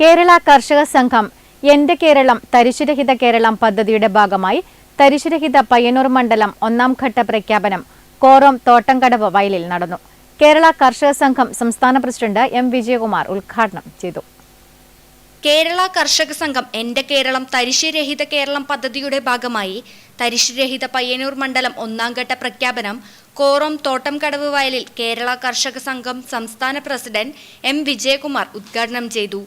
കേരള കർഷക സംഘം എന്റെ കേരളം തരിശുരഹിത കേരളം പദ്ധതിയുടെ ഭാഗമായി തരിശുരഹിത പയ്യന്നൂർ മണ്ഡലം ഒന്നാം ഘട്ട പ്രഖ്യാപനം കോറോം തോട്ടംകടവ് വയലിൽ നടന്നു. കേരള കർഷക സംഘം സംസ്ഥാന പ്രസിഡന്റ് എം വിജയകുമാർ ഉദ്ഘാടനം ചെയ്തു. കേരള കർഷക സംഘം എന്റെ കേരളം തരിശുരഹിത കേരളം പദ്ധതിയുടെ ഭാഗമായി തരിശുരഹിത പയ്യന്നൂർ മണ്ഡലം ഒന്നാം ഘട്ട പ്രഖ്യാപനം കോറോം തോട്ടംകടവ് വയലിൽ കേരള കർഷക സംഘം സംസ്ഥാന പ്രസിഡന്റ് എം വിജയകുമാർ ഉദ്ഘാടനം ചെയ്തു.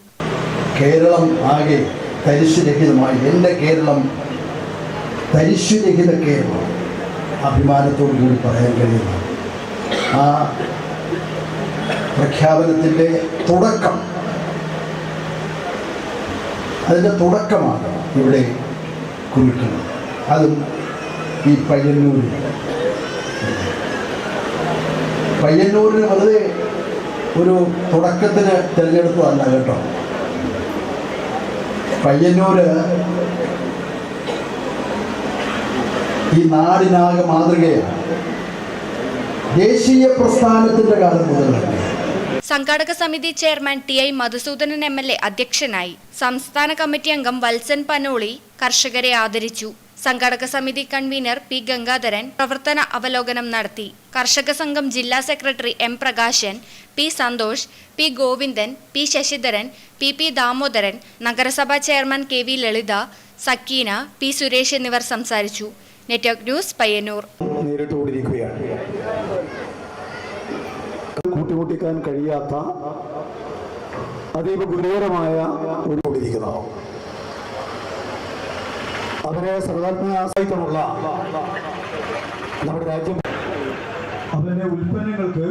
കേരളം ആകെ തരിശുരഹിതമായി. എന്റെ കേരളം തരിശുരഹിത കേരളം. അഭിമാനത്തോടു കൂടി പറയാൻ കഴിയുന്ന ആ പ്രഖ്യാപനത്തിന്റെ തുടക്കം. അതിന്റെ തുടക്കമാണ് ഇവിടെ കുറിക്കുന്നത്. അതും ഈ പയ്യന്നൂരിൽ. പയ്യന്നൂരിന് വെറുതെ ഒരു തുടക്കത്തിന് തിരഞ്ഞെടുത്തതല്ല കേട്ടോ. പയ്യന്നൂര്. ഈ നാടിനാകെ മാതൃകയാണ്. ദേശീയ പ്രസ്ഥാനത്തിന്റെ കാലം തന്നെ സംഘാടക സമിതി chairman T I Madhusoodanan M L A അധ്യക്ഷനായി. സംസ്ഥാന കമ്മിറ്റി അംഗം വത്സൻ പനോളി കർഷകരെ ആദരിച്ചു. സംഘാടക സമിതി കൺവീനർ പി ഗംഗാധരൻ പ്രവർത്തന അവലോകനം നടത്തി. കർഷക സംഘം ജില്ലാ secretary M Prakashan P Santhosh P Govindan P Sasidharan P P Damodaran നഗരസഭാ chairman K V Lalitha Sakeena P Suresh എന്നിവർ സംസാരിച്ചു. Network news Payyanur. കൂട്ടിമുട്ടിക്കാൻ കഴിയാത്ത അതീവ ഗുരുതരമായ ഒരു കൂടിയിരിക്കുന്നു അവരെ സർവാത്മനാസായിത്തമുള്ള നമ്മുടെ രാജ്യം അവരുടെ ഉൽപ്പന്നങ്ങൾക്ക്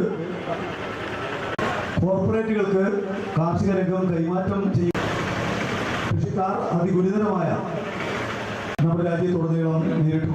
കോർപ്പറേറ്റുകൾക്ക് കാർഷിക രംഗം കൈമാറ്റം ചെയ്യും. കൃഷിക്കാർ അതിഗുരുതരമായ നമ്മുടെ രാജ്യത്തുടനീളം നേരിട്ടു